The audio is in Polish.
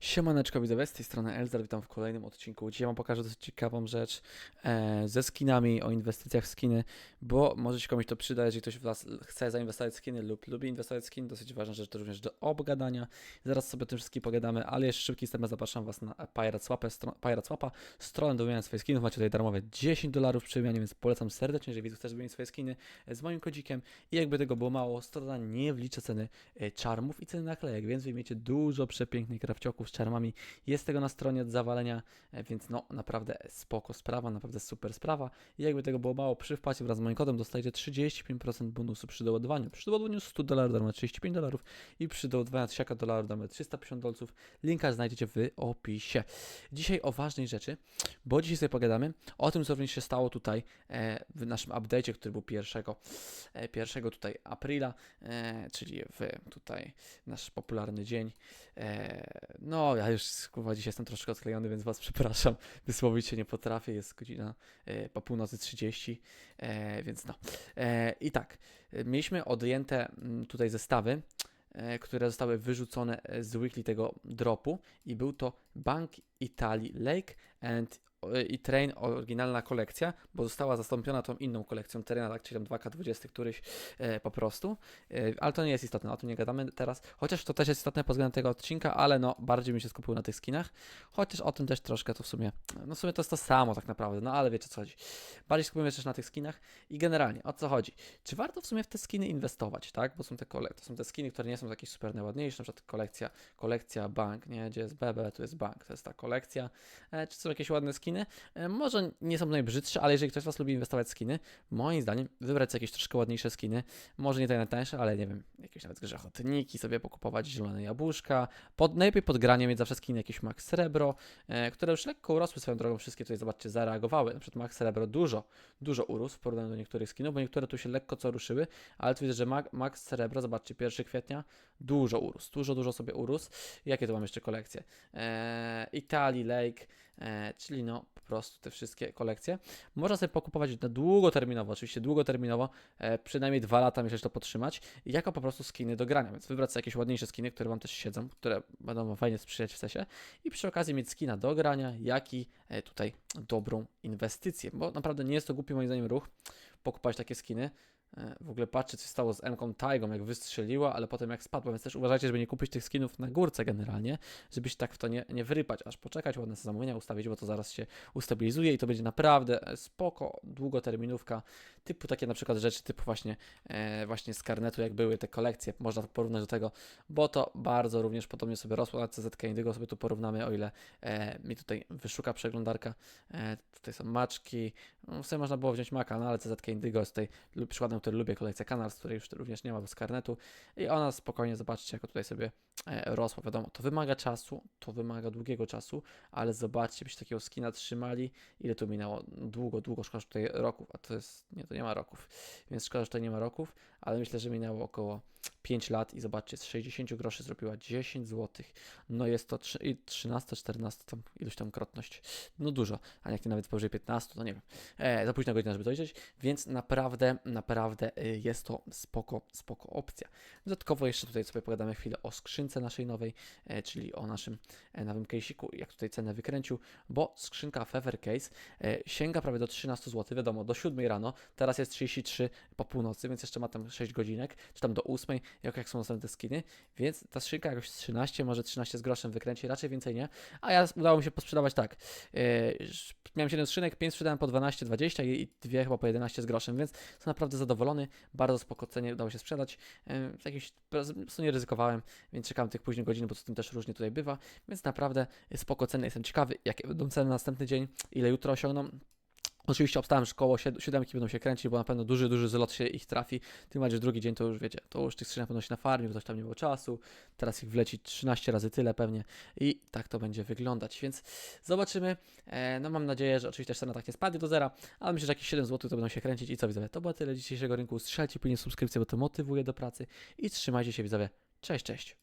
Siemaneczko widzowie, z tej strony Elzar, witam w kolejnym odcinku. Dzisiaj wam pokażę dosyć ciekawą rzecz e, ze skinami, o inwestycjach w skiny, bo może się komuś to przyda, jeżeli ktoś chce zainwestować w skiny lub lubi inwestować w skiny, dosyć ważna rzecz to również do obgadania. Zaraz sobie o tym wszystkim pogadamy, ale jeszcze szybki wstęp, zapraszam was na Pirate Swapę, stro, Pirate Swapa, stronę do wymiany swoich skinów, macie tutaj darmowe 10 dolarów przy wymianie, więc polecam serdecznie, jeżeli chcesz wymienić swoje skiny e, z moim kodzikiem i jakby tego było mało, strona nie wlicza ceny e, czarmów i ceny naklejek, więc wyjmiecie dużo przepięknych krawcioków z czarmami. Jest tego na stronie od zawalenia, e, więc no naprawdę spoko sprawa, naprawdę super sprawa. I jakby tego było mało, przy wpłacie wraz z moim kodem dostajecie 35% bonusu przy doładowaniu. Przy doładowaniu 100 dolarów darmo 35 dolarów i przy doładowaniu 1000 dolarów darmo 350 dolców. Linka znajdziecie w opisie. Dzisiaj o ważnej rzeczy, bo dzisiaj sobie pogadamy o tym, co również się stało tutaj e, w naszym update'cie, który był pierwszego, e, pierwszego tutaj aprila, e, czyli w tutaj nasz popularny dzień. E, no, ja już kurwa dzisiaj jestem troszkę odklejony, więc was przepraszam. Wysłowić się nie potrafię, jest godzina e, po północy 30, e, więc no. E, I tak, e, mieliśmy odjęte mm, tutaj zestawy, e, które zostały wyrzucone e, z weekly tego dropu i był to Bank Italy Lake and i Train oryginalna kolekcja, bo została zastąpiona tą inną kolekcją Terena, tak, czyli tam 2K20 któryś e, po prostu, e, ale to nie jest istotne, o tym nie gadamy teraz, chociaż to też jest istotne pod względem tego odcinka, ale no, bardziej mi się skupił na tych skinach, chociaż o tym też troszkę to w sumie, no w sumie to jest to samo tak naprawdę, no ale wiecie co chodzi. Bardziej skupimy się też na tych skinach. I generalnie, o co chodzi? Czy warto w sumie w te skiny inwestować, tak, bo są te, kole- to są te skiny, które nie są jakieś super najładniejsze, na przykład kolekcja, kolekcja bank, nie, gdzie jest BB, tu jest bank, to jest ta kolekcja, e, czy są jakieś ładne skiny, e, może nie są najbrzydsze, ale jeżeli ktoś z Was lubi inwestować w skiny, moim zdaniem wybrać jakieś troszkę ładniejsze skiny, może nie te najtańsze, ale nie wiem, jakieś nawet grzechotniki sobie pokupować, zielone jabłuszka, pod, najlepiej pod granie mieć zawsze skiny jakieś Max Srebro, e, które już lekko urosły swoją drogą, wszystkie tutaj zobaczcie zareagowały, na przykład Max Srebro dużo, dużo urósł w porównaniu do niektórych skinów, bo niektóre tu się lekko co ruszyły, ale tu widzę, że Ma- Max Srebro, zobaczcie, 1 kwietnia, dużo urósł, dużo, dużo sobie urósł. Jakie tu mam jeszcze kolekcje? Eee, Italy Lake, czyli no po prostu te wszystkie kolekcje. Można sobie pokupować na długoterminowo, oczywiście długoterminowo, e, przynajmniej dwa lata myślę, że to podtrzymać, jako po prostu skiny do grania, więc wybrać sobie jakieś ładniejsze skiny, które Wam też siedzą, które będą Wam fajnie sprzyjać w sesie. I przy okazji mieć skina do grania, jak i e, tutaj dobrą inwestycję, bo naprawdę nie jest to głupi moim zdaniem ruch, pokupować takie skiny, E, W ogóle patrzcie, co się stało z Mką jak wystrzeliła, ale potem jak spadła, więc też uważajcie, żeby nie kupić tych skinów na górce generalnie, żeby się tak w to nie, nie wyrypać, aż poczekać, ładne zamówienia ustawić, bo to zaraz się ustabilizuje i to będzie naprawdę e, spoko, długoterminówka, typu takie na przykład rzeczy, typu właśnie, e, właśnie z karnetu, jak były te kolekcje, można porównać do tego, bo to bardzo również podobnie sobie rosło na CZK Indygo, sobie tu porównamy, o ile e, mi tutaj wyszuka przeglądarka, e, tutaj są maczki, no, w sumie można było wziąć maka, no ale CZK Indygo jest tutaj lu- który lubię, kolekcja Kanal, z której już również nie ma bez karnetu. I ona spokojnie, zobaczcie, jak tutaj sobie e, rosła, wiadomo, to wymaga czasu, to wymaga długiego czasu, ale zobaczcie, byście takiego skina trzymali, ile tu minęło, długo, długo, szkoda, że tutaj roków, a to jest, nie, to nie ma roków, więc szkoda, że tutaj nie ma roków, ale myślę, że minęło około 5 lat i zobaczcie, z 60 groszy zrobiła 10 zł, no jest to trzy- i 13, 14, tam iluś tam krotność, no dużo, a jak nie nawet powyżej 15, to nie wiem, e, za późna godzina, żeby dojrzeć, więc naprawdę, naprawdę y, jest to spoko, spoko opcja. Dodatkowo jeszcze tutaj sobie pogadamy chwilę o skrzynce naszej nowej, e, czyli o naszym e, nowym case'iku, jak tutaj cenę wykręcił, bo skrzynka Feather Case e, sięga prawie do 13 zł, wiadomo, do 7 rano, teraz jest 33 po północy, więc jeszcze ma tam 6 godzinek, czy tam do 8, jak, jak są następne skiny, więc ta skrzynka jakoś 13, może 13 z groszem wykręci, raczej więcej nie, a ja udało mi się posprzedawać tak, e, miałem 7 skrzynek, 5 sprzedałem po 12, 20 i, i dwie chyba po 11 z groszem, więc jestem naprawdę zadowolony, bardzo spoko cenie udało się sprzedać, e, jakieś, po prostu nie ryzykowałem, więc czekam tych późnych godzin, bo z tym też różnie tutaj bywa, więc naprawdę spoko ceny, jestem ciekawy, jakie będą ceny na następny dzień, ile jutro osiągną. Oczywiście obstałem, że koło sied- siódemki będą się kręcić, bo na pewno duży, duży zlot się ich trafi. Tym bardziej, drugi dzień to już wiecie, to już tych skrzynek będą się na farmie, ktoś tam nie było czasu. Teraz ich wleci 13 razy tyle pewnie i tak to będzie wyglądać, więc zobaczymy. E, no mam nadzieję, że oczywiście też cena tak nie spadnie do zera, ale myślę, że jakieś 7 zł to będą się kręcić i co widzowie, to było tyle dzisiejszego rynku. Strzelcie później subskrypcję, bo to motywuje do pracy i trzymajcie się widzowie. Cześć, cześć.